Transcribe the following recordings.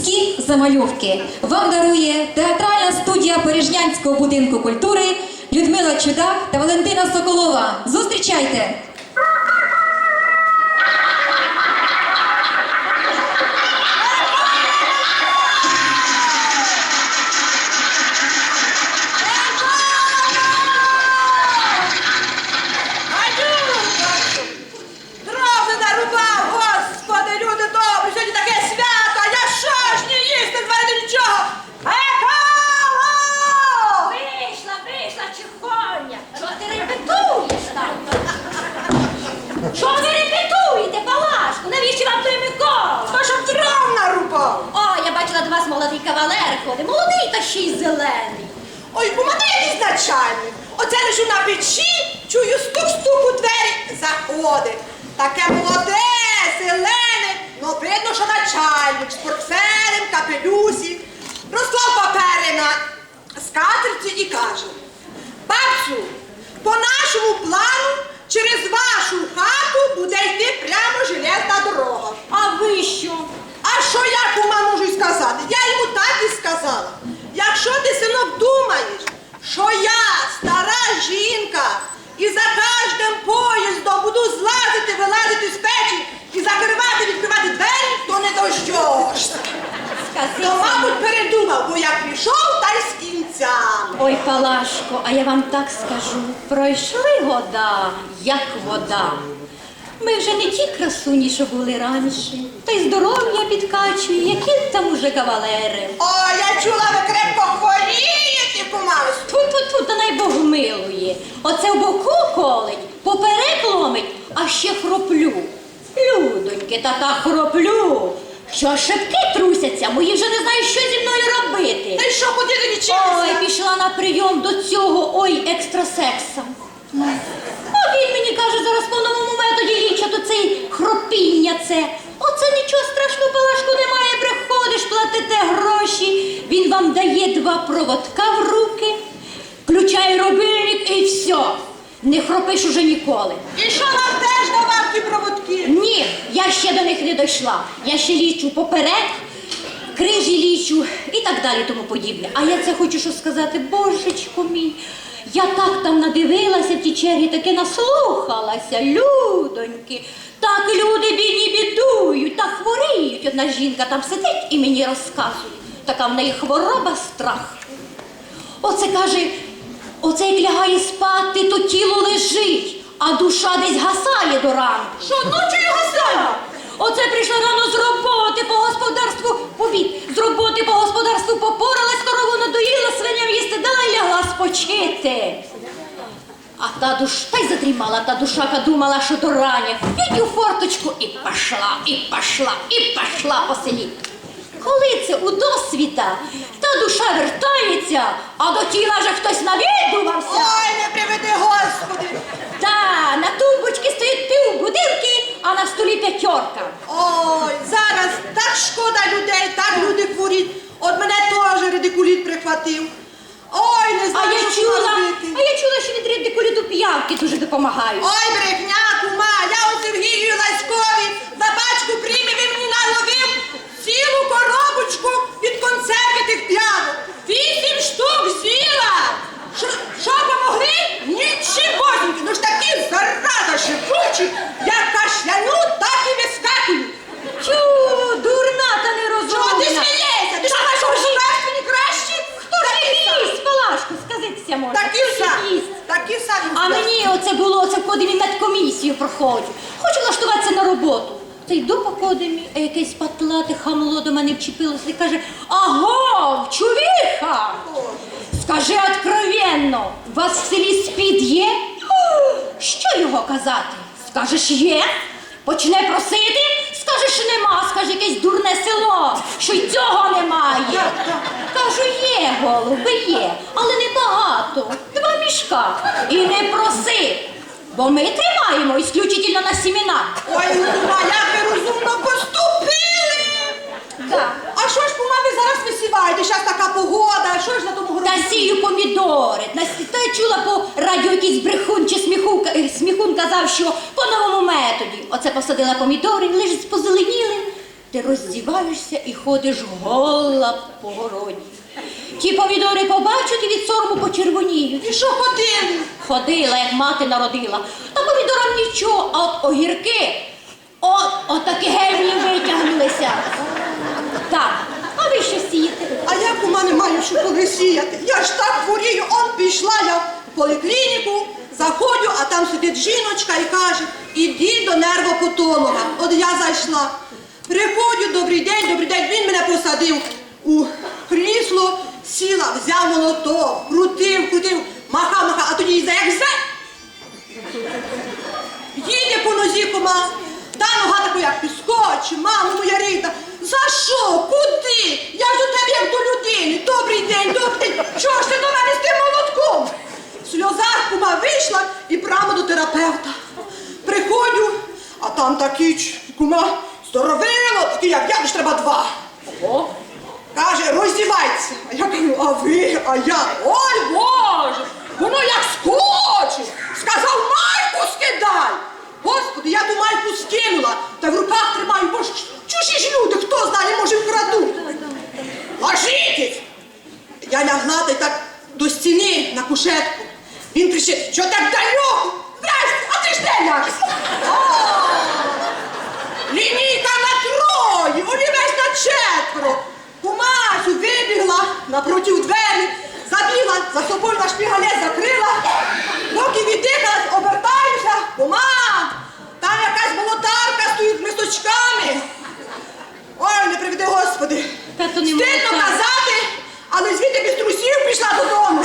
Людські замальовки вам дарує театральна студія Пережнянського будинку культури Людмила Чудак та Валентина Соколова. Зустрічайте! Дров не нарубав, господи, люди добрі, сьогодні таке свято, а я що ж не їсти, не зварити нічого. Екало! Вийшла, вийшла чихоня. Що ти репетуєш там? Що ви репетуєте, Палашку? Навіщо вам той Микола? То щоб дров нарубав. О, я бачила до вас молодий кавалер ходить. Молодий та ще й зелений. Ой, у мене якийсь. Оце лишу на печі, чую стук-стук у двері, заходить. Таке молоде, зелене, ну видно, що начальник з портфелем, капелюсі. Розклав папери на скатерці і каже. Бабцю, по нашому плану через вашу хату буде йти прямо железна дорога. А ви що? А що я кума можу сказати? Я йому так і сказала. Якщо ти, що я стара жінка і за кожним поїздом буду злазити, вилазити з печі і закривати, відкривати двері, то не дождешся. То, мабуть, передумав, бо я пішов та й з кінцями. Ой, Палашко, а я вам так скажу. Пройшли года, як вода. Ми вже не ті красуні, що були раніше. Та й здоров'я підкачує, які там уже кавалери. О, я чула, ви крепко хворієте, кумась. Ту-ту-ту, та най Бог милує. Оце в боку колить, поперек ломить, а ще хроплю. Людоньки, та та хроплю. Що шибки трусяться, мої вже не знають, що зі мною робити. Та й що ходити Ой, лічитися? пішла на прийом до цього, ой, екстрасекса. А він мені каже, зараз по новому методі лічать оцей хропіння це. Оце нічого страшного, Палашку, немає, приходиш, платите гроші. Він вам дає два проводка в руки, включає робильник і все. Не хропиш уже ніколи. І що вам теж давав ті проводки? Ні, я ще до них не дійшла. Я ще лічу поперек, крижі лічу і так далі тому подібне. А я це хочу що сказати, божечко мій. Я так там надивилася в ті черги, таки наслухалася, людоньки. Так люди бідні бідують, так хворіють. Одна жінка там сидить і мені розказує. Така в неї хвороба страх. Оце каже, оце як лягає спати, то тіло лежить, а душа десь гасає до ранку. Що ночі гасає? Оце прийшла рано з роботи по господарству, повід, з роботи по господарству попоралась, корову надоїла, свиням їсти дала і лягла спочити. А та душ, та й задрімала, та душака думала, що до рання. Відь у форточку і пішла, і пішла, і пішла по селі. Коли це у досвіта, та душа вертається, а до тіла вже хтось навідувався. Ой, не приведи, Господи! Та на тумбочці стоїть пів бутилки, а на столі п'ятерка. Ой, зараз так шкода людей, так люди хворіть. От мене теж редикуліт прихватив. Ой, не А я що чула, робити. а я чула, що від редикуліту п'явки дуже допомагають. Ой, брехня, кума, я у Сергію Ласькові за бачку приймі він мені наловив цілу коробочку від консерви тих п'янок. Вісім штук з'їла. Що, що помогли? Нічогосіньки, ну ж такі зараза шипучі, як кашляну, так і вискакую. Чу, дурна та Чого ти нерозумна. смієшся? Ти що маєш шукати мені краще? Хто ж їсть, Палашку, сказитися може. Такі Хто ж самі, їсть? такі самі. А мені оце було, оце в медкомісію проходжу. Хочу влаштуватися на роботу. Та йду по кодемі, а якесь патлате хамло до мене вчепилося і каже, аго, чувіха! Скажи откровенно, у вас в селі спід є? Що його казати? Скажеш є? Почне просити, скажеш нема, скаже якесь дурне село, що й цього немає. Кажу, є, голуби, є, але не багато. Два мішка. І не проси. Бо ми тримаємо ісключительно на сімінах. Ой, кума, як ви розумно поступили. Да. А що ж, кума, ви зараз висіваєте? Зараз така погода, що ж на тому Та сію помідори. С- Та я чула по радіо якийсь брехун чи сміхун, е, сміхун казав, що по новому методі. Оце посадила помідори, лежить позеленіли. ти роздіваєшся і ходиш гола по городі. Ті помідори побачать і від сорому почервоніють. І що ходили? Ходила, як мати народила. Та помідорам нічого, а от огірки, от, от такі гельні витягнулися. Так, а ви що сієте? А я кума не маю що коли сіяти. Я ж так хворію, он пішла я в поліклініку, заходжу, а там сидить жіночка і каже, іди до нервопатолога. От я зайшла. Приходжу, добрий день, добрий день. Він мене посадив у крісло, сіла, взяв молоток, крутив, крутив, махав, махав, а тоді за як зе. Їде по нозі кума, та нога така як підскоче, мамо моя рідна. За що? Куди? Я ж до тебе як до людини. Добрий день, добрий день. Чого ж ти до мене з тим молотком? В сльозах кума вийшла і прямо до терапевта. Приходжу, а там такий кума здоровило, такий як я, ж треба два. О, Каже, роздівайся. А я кажу, а ви, а я. Ой, Боже! Воно як скоче! Сказав, майку скидай! Господи, я ту майку скинула, та в руках тримаю, бо ж чужі ж люди, хто знає, може вкрадуть. Ложитесь! Я лягла та й так до стіни на кушетку. Він кричить, що так далеко? Здрасте, а ти ж де ляг? Лінійка на троє, олівець на четверо. Кумасю вибігла напроти двері, забігла, за собою на шпігалет закрила. Доки віддихалась, обертаюся. Кума, там якась молотарка стоїть з мисочками. Ой, не приведи, Господи. Та то не Стидно молотарка. казати, але звідти без трусів пішла додому.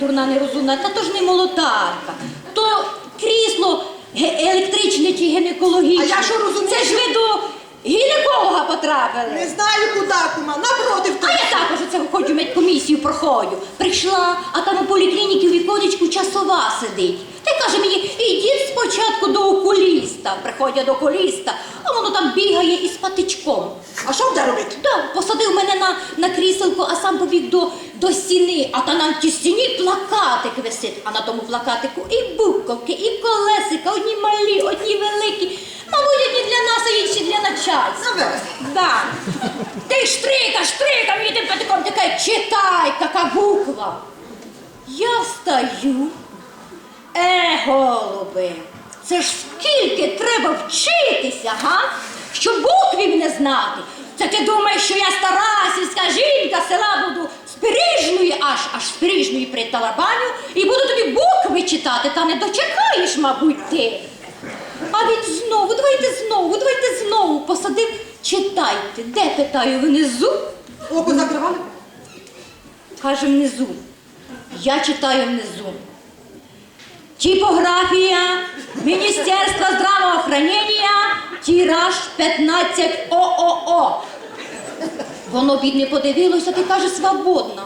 Дурна нерозумна, та то ж не молотарка. То крісло електричне чи гінекологічне. А я що розумію? Це ж ви до гінеколога потрапили. Не знаю, куди, кума, напротив А я також оце ходжу медкомісію проходжу. Прийшла, а там у поліклініки у віконечку часова сидить. Й каже мені, ідіть спочатку до окуліста. Приходять до окуліста, а воно там бігає із патичком. А що буде робити? Да, посадив мене на, на кріселку, а сам побіг до, до стіни, а та на тій стіні плакатик висить, а на тому плакатику і буковки, і колесика, одні малі, одні великі. Мабуть, одні для нас, а інші для начальства. Наверх. Да. Ти штрика, штрика, мені тим патиком таке, читай, яка буква. Я встаю. Е, голуби, це ж скільки треба вчитися, га? Щоб буквів не знати. Це ти думаєш, що я стара сільська жінка села буду з Пиріжної, аж аж з Пиріжної при Талабаню і буду тобі букви читати, та не дочекаєш, мабуть, ти. А він знову, давайте знову, давайте знову посадив, читайте. Де питаю, внизу? Око закривали? Каже внизу. Я читаю внизу. Типографія Міністерства здравоохранення, тираж 15 ООО. Воно бідне подивилося, ти каже, свободно.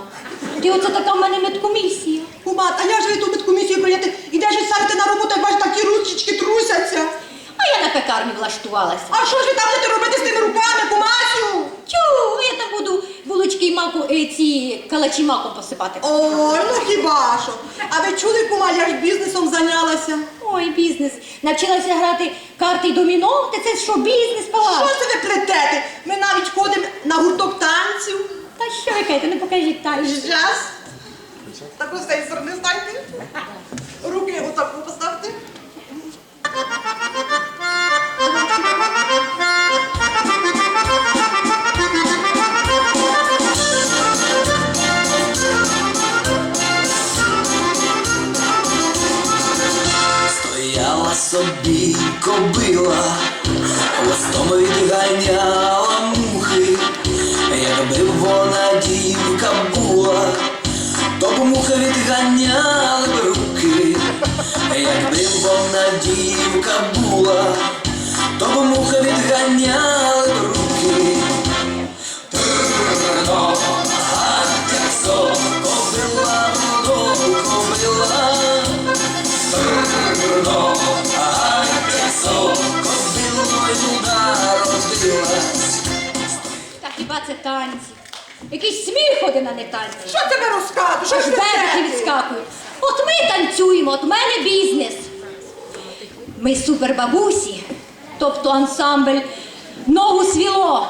Ти оце така в мене медкомісія. Кума, а я ж ту медкомісію прийняти. І ставити на роботу, як бачиш, такі ручечки трусяться. А я на пекарню влаштувалася. А що ж ви там будете робити з тими руками, кумасю? Тю, я там буду булочки і маку, е, ці калачі маком посипати. Ой, ну хіба що? А ви чули, кума, я ж бізнесом зайнялася. Ой, бізнес. Навчилася грати карти доміно, та це що, бізнес Що палаш? це ви плетете? Ми навіть ходимо на гурток танців. Та що ви кажете, не покажіть так. Зараз. Так ось цієї сторони станьте. Руки отаку поставте. Собі кобила, хвостом відганяла мухи, якби вона дівка була, то б мухи відганяли б руки, якби вона дівка була, то б мухи відганяли б руки. танців. Якийсь сміх один, а не танці. Що тебе розказуєш? Що ж ти відскакують. От ми танцюємо, от в мене бізнес. Ми супербабусі, тобто ансамбль ногу свіло.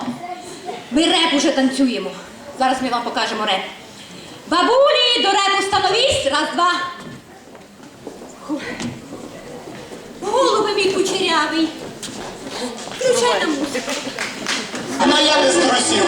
Ми реп уже танцюємо. Зараз ми вам покажемо реп. Бабулі, до репу становісь. Раз, два. Голуби мій кучерявий. Включай на музику. Но я наявність трусів.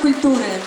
культури.